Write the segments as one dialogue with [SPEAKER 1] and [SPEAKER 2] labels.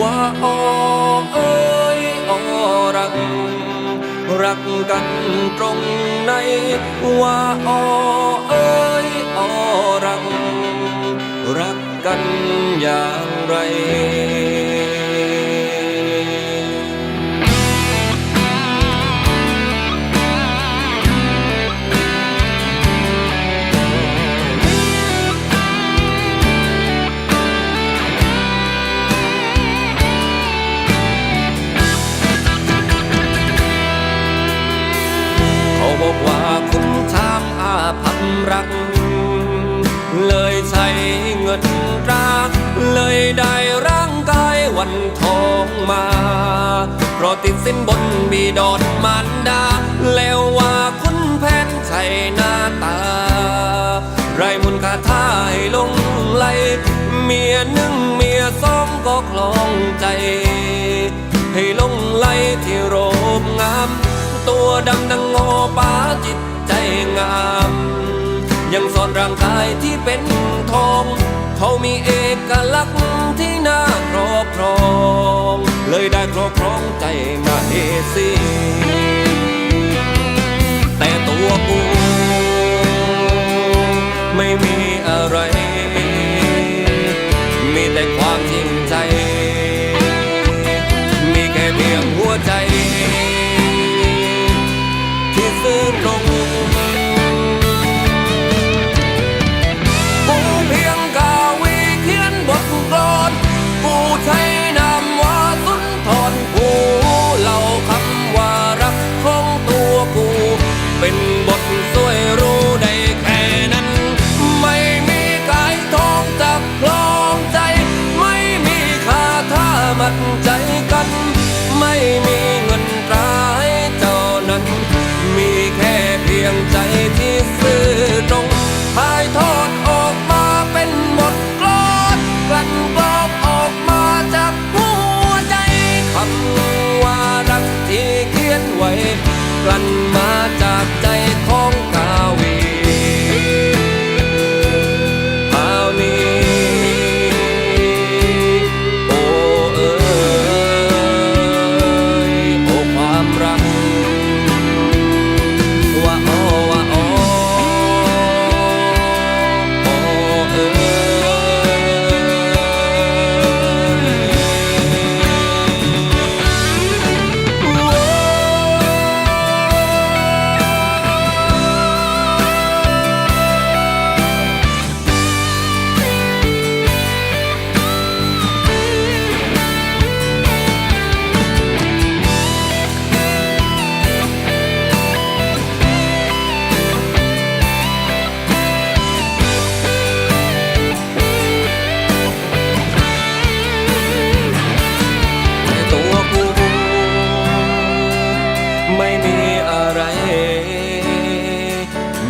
[SPEAKER 1] ว่าออเอ้ยออรัก รักกันตรงไหนว่าออเอ้ยออรัก รักกันอย่างไร รัก เลยใช้เงินตราเลยได้ร่างกายวันทองมา เพราะติดสินบนบีดอนมารดา แล้วว่าคุณแผนใช่หน้าตา ไรมุนคาท่ายลงไหล เมียหนึ่งเมียสองก็คลองใจ ให้ลงไหลที่โรบงาม ตัวดำดังงอป้าจิตใจงาม ยังสอนร่างกายที่เป็นทอง เขามีเอกลักษณ์ที่น่าครอบครอง เลยได้ครอบครองใจมาเฮซี ไม่มีเงินตราให้เจ้านั้น มีแค่เพียงใจที่ซื่อตรงหายทอดออกมาเป็นหมดกลอนกลั่นกรอบออกมาจากหัวใจคำว่ารักที่เขียนไว้กลั่นมา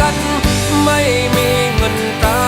[SPEAKER 1] กัน ไม่มีเงินตรา